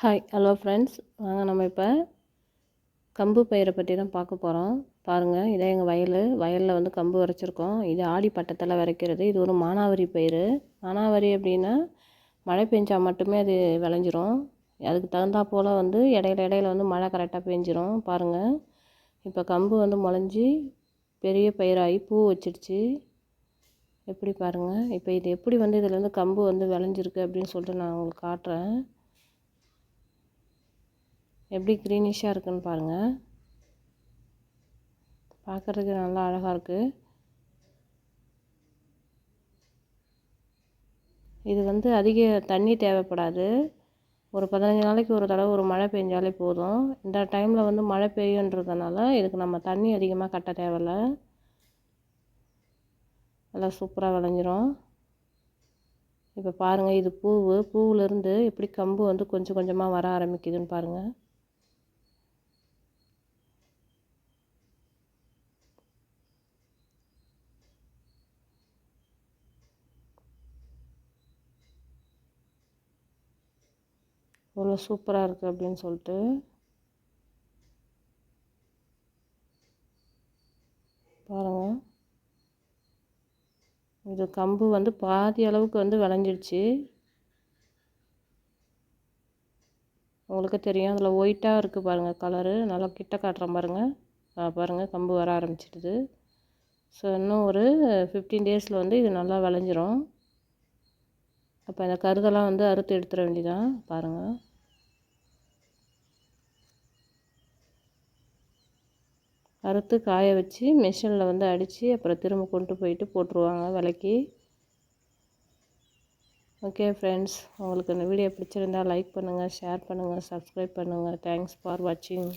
Hi hello friends வாங்க நம்ம இப்போ கம்பு பயிரை பற்றி தான் பார்க்க போகிறோம் பாருங்கள் இதே எங்கள் வயல். வயலில் வந்து கம்பு விரைச்சிருக்கோம். இது ஆடி பட்டத்தில் விரைக்கிறது. இது ஒரு மானாவரி பயிர் மானாவரி அப்படின்னா மழை பெஞ்சால் மட்டுமே அது விளைஞ்சிரும். அதுக்கு தகுந்தா போல் வந்து இடையில இடையில வந்து மழை கரெக்டாக பெஞ்சிரும். பாருங்கள் இப்போ கம்பு வந்து முளைஞ்சி பெரிய பயிராகி பூ வச்சிடுச்சு. எப்படி பாருங்கள் இப்போ இது எப்படி வந்து இதில் வந்து கம்பு வந்து விளைஞ்சிருக்கு அப்படின்னு சொல்லிட்டு நான் உங்களுக்கு காட்டுறேன். எப்படி க்ரீனிஷாக இருக்குன்னு பாருங்கள் பார்க்குறதுக்கு நல்லா அழகாக இருக்குது இது வந்து அதிக தண்ணி தேவைப்படாது. ஒரு பதினஞ்சு நாளைக்கு ஒரு தடவை ஒரு மழை பெஞ்சாலே போதும். இந்த டைமில் வந்து மழை பெய்யுன்றதுனால இதுக்கு நம்ம தண்ணி அதிகமாக கட்ட தேவையில்ல. நல்லா சூப்பராக விளைஞ்சிரும். இப்போ பாருங்கள் இது பூவு. பூவிலேருந்து எப்படி கம்பு வந்து கொஞ்சம் கொஞ்சமாக வர ஆரம்பிக்குதுன்னு பாருங்கள் இவ்வளோ சூப்பராக இருக்குது அப்படின்னு சொல்லிட்டு. பாருங்கள் இது கம்பு வந்து பாதி அளவுக்கு வந்து விளைஞ்சிடுச்சு உங்களுக்கு தெரியும் அதில் ஒயிட்டாக இருக்குது பாருங்கள் கலரு நல்லா கிட்ட காட்டுறேன் பாருங்கள் பாருங்கள் கம்பு வர ஆரம்பிச்சிடுது. ஸோ இன்னும் ஒரு ஃபிஃப்டீன் டேஸில் வந்து இது நல்லா விளைஞ்சிரும். அப்போ இந்த கருதெல்லாம் வந்து அறுத்து எடுத்துட வேண்டியதான் பாருங்கள் அறுத்து காய வச்சு மிஷினில் வந்து அடித்து அப்புறம் திரும்ப கொண்டு போயிட்டு போட்டுருவாங்க விலைக்கு ஓகே ஃப்ரெண்ட்ஸ் உங்களுக்கு இந்த வீடியோ பிடிச்சிருந்தால் லைக் பண்ணுங்கள் ஷேர் பண்ணுங்கள் சப்ஸ்கிரைப் பண்ணுங்கள் தேங்க்ஸ் ஃபார் வாட்சிங்